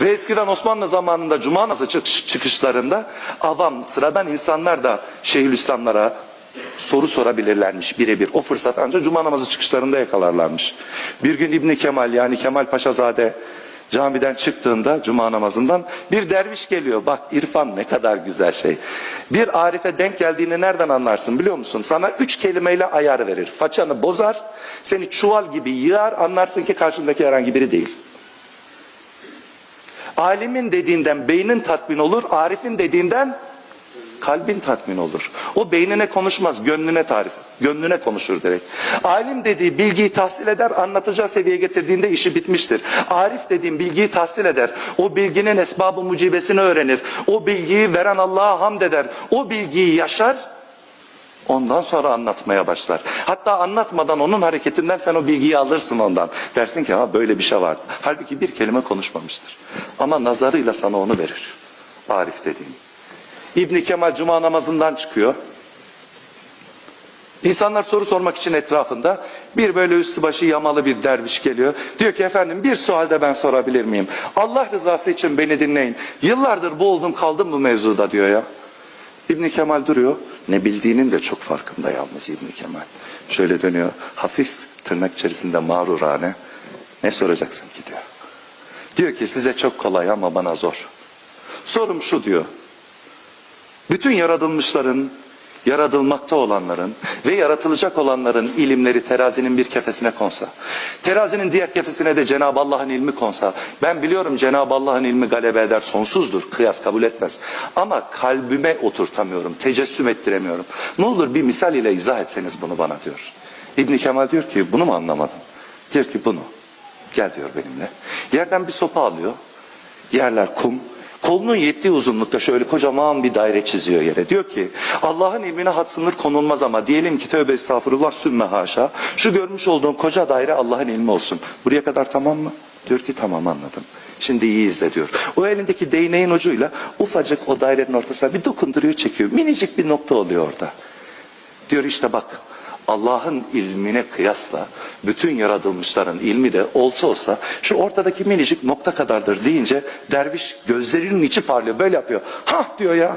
Ve eskiden Osmanlı zamanında cuma namazı çıkış- çıkışlarında avam sıradan insanlar da Şeyhülislamlara soru sorabilirlermiş birebir. O fırsat ancak cuma namazı çıkışlarında yakalarlarmış. Bir gün İbni Kemal yani Kemal Paşazade camiden çıktığında cuma namazından bir derviş geliyor. Bak irfan ne kadar güzel şey. Bir arife denk geldiğini nereden anlarsın biliyor musun? Sana üç kelimeyle ayar verir. Façanı bozar, seni çuval gibi yığar anlarsın ki karşındaki herhangi biri değil. Alimin dediğinden beynin tatmin olur, arifin dediğinden kalbin tatmin olur. O beynine konuşmaz, gönlüne tarif, gönlüne konuşur direkt. Alim dediği bilgiyi tahsil eder, anlatacağı seviyeye getirdiğinde işi bitmiştir. Arif dediğim bilgiyi tahsil eder. O bilginin esbabı mucibesini öğrenir. O bilgiyi veren Allah'a hamd eder. O bilgiyi yaşar, Ondan sonra anlatmaya başlar. Hatta anlatmadan onun hareketinden sen o bilgiyi alırsın ondan. Dersin ki ha böyle bir şey vardı. Halbuki bir kelime konuşmamıştır. Ama nazarıyla sana onu verir. Arif dediğin. İbni Kemal cuma namazından çıkıyor. İnsanlar soru sormak için etrafında bir böyle üstü başı yamalı bir derviş geliyor. Diyor ki efendim bir sual da ben sorabilir miyim? Allah rızası için beni dinleyin. Yıllardır boğuldum kaldım bu mevzuda diyor ya. İbni Kemal duruyor. Ne bildiğinin de çok farkında yalnız İbni Kemal. Şöyle dönüyor. Hafif tırnak içerisinde mağrurane. Ne soracaksın ki diyor. Diyor ki size çok kolay ama bana zor. Sorum şu diyor. Bütün yaratılmışların, yaratılmakta olanların ve yaratılacak olanların ilimleri terazinin bir kefesine konsa, terazinin diğer kefesine de Cenab-ı Allah'ın ilmi konsa, ben biliyorum Cenab-ı Allah'ın ilmi galebe eder, sonsuzdur, kıyas kabul etmez. Ama kalbime oturtamıyorum, tecessüm ettiremiyorum. Ne olur bir misal ile izah etseniz bunu bana diyor. İbni Kemal diyor ki bunu mu anlamadın? Diyor ki bunu. Gel diyor benimle. Yerden bir sopa alıyor. Yerler kum. Kolunun yettiği uzunlukta şöyle kocaman bir daire çiziyor yere. Diyor ki Allah'ın ilmine had sınır konulmaz ama diyelim ki tövbe estağfurullah sümme haşa. Şu görmüş olduğun koca daire Allah'ın ilmi olsun. Buraya kadar tamam mı? Diyor ki tamam anladım. Şimdi iyi izle diyor. O elindeki değneğin ucuyla ufacık o dairenin ortasına bir dokunduruyor çekiyor. Minicik bir nokta oluyor orada. Diyor işte bak Allah'ın ilmine kıyasla bütün yaratılmışların ilmi de olsa olsa şu ortadaki minicik nokta kadardır deyince derviş gözlerinin içi parlıyor böyle yapıyor. Hah diyor ya.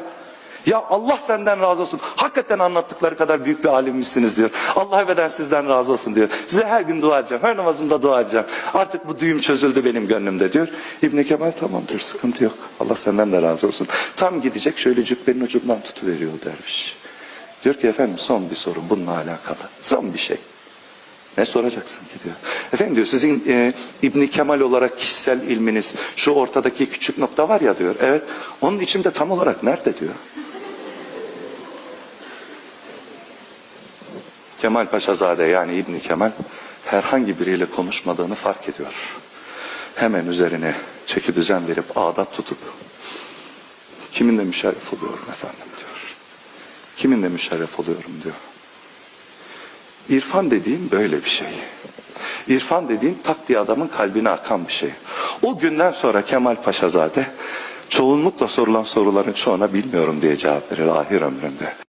Ya Allah senden razı olsun. Hakikaten anlattıkları kadar büyük bir alimmişsiniz diyor. Allah ebeden sizden razı olsun diyor. Size her gün dua edeceğim. Her namazımda dua edeceğim. Artık bu düğüm çözüldü benim gönlümde diyor. İbn Kemal tamam diyor sıkıntı yok. Allah senden de razı olsun. Tam gidecek şöyle cübbenin ucundan tutuveriyor derviş. Diyor ki efendim son bir soru bununla alakalı. Son bir şey. Ne soracaksın ki diyor. Efendim diyor sizin e, İbni Kemal olarak kişisel ilminiz şu ortadaki küçük nokta var ya diyor. Evet onun içinde tam olarak nerede diyor. Kemal Paşazade yani İbni Kemal herhangi biriyle konuşmadığını fark ediyor. Hemen üzerine çeki düzen verip adap tutup kiminle müşerref oluyorum efendim diyor. Kiminle müşerref oluyorum diyor. İrfan dediğin böyle bir şey. İrfan dediğin tak diye adamın kalbine akan bir şey. O günden sonra Kemal Paşazade çoğunlukla sorulan soruların çoğuna bilmiyorum diye cevap verir ahir ömründe.